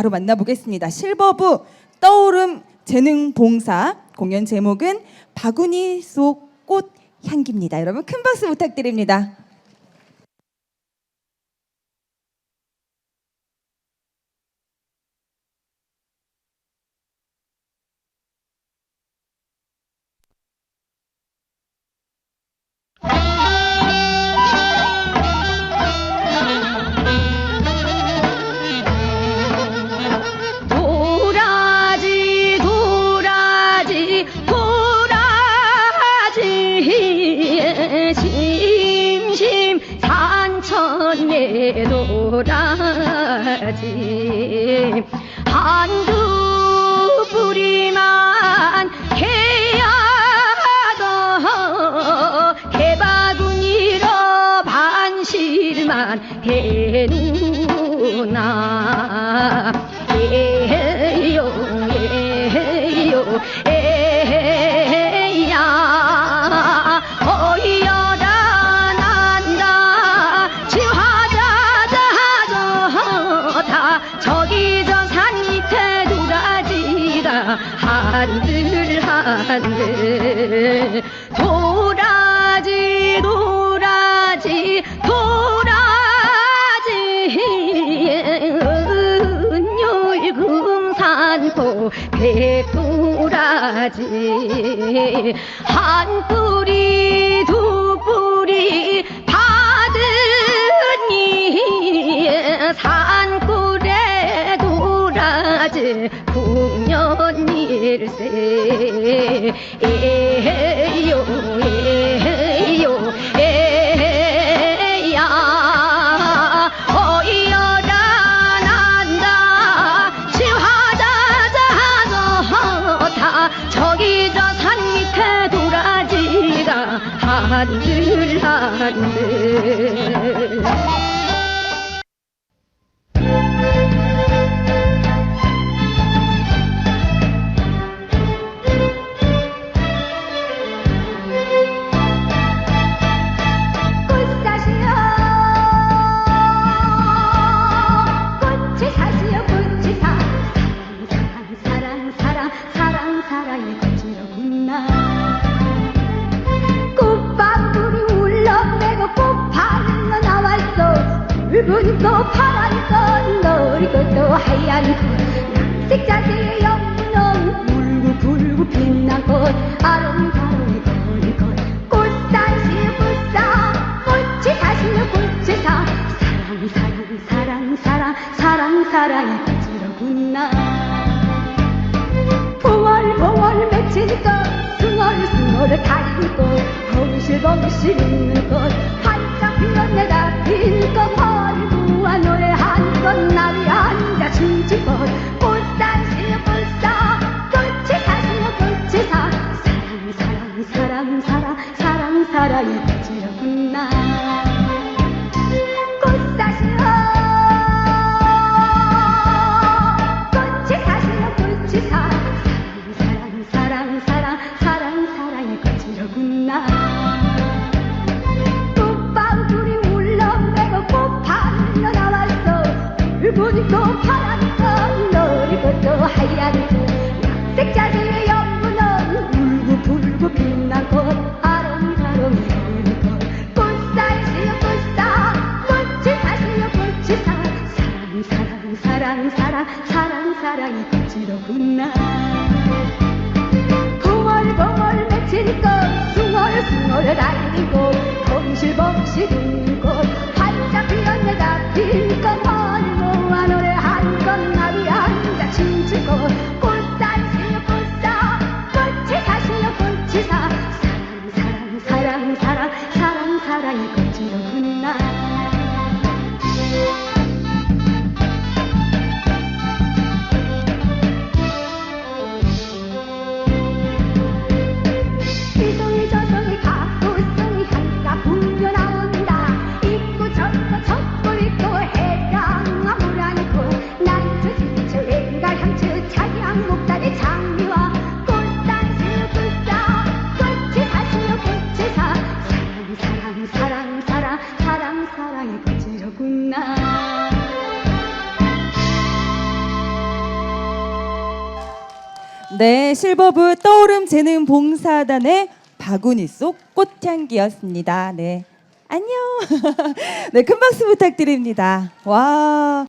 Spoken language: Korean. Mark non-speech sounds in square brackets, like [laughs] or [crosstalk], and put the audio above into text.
바로 만나보겠습니다. 실버부 떠오름 재능 봉사 공연 제목은 바구니 속 꽃 향기입니다. 여러분 큰 박수 부탁드립니다. 심심 산천내 도라지. 한두 뿌리만 개야도 개바구니로 반실만 대누나 한들 한들 도라지 도라지 도라지. 은율금산포 백도라지. 한 뿌리 두 뿌리 받으니 산골에 도라지 일세 에요 에요 에야 어이여라 난다 지화자자 좋다 저기 저 산 밑에 도라지가 한들 한들 붉은 꽃 파란 꽃 너리 꽃도 하얀 꽃 색자세의 영문은 울고 불고 빛난 꽃 아름다운 거리 꽃 꽃사시여 꽃사 꽃이 사시여 꽃이 사. 사랑 사랑 사랑 사랑 사랑 사랑의 꽃이로구나. 붕얼붕얼 맺힌 꽃 숭얼숭얼 달린 꽃 벙실벙실 있는 꽃 꽃이로구나. 꽃방울이 울렁대고 꽃파늘로 나왔어. 붉은 꽃 파란 꽃 너리 꽃도 하얀 꽃 색자세의 연분은 울고 불고 빛난 꽃 사랑 사랑 사랑 사랑 사랑 사랑의 꽃이로구나 사랑의 사랑이 거지로구나 네, 실버브 떠오름 재능 봉사단의 바구니 속 꽃향기였습니다. 네. 안녕. [laughs] 네, 큰 박수 부탁드립니다. 와.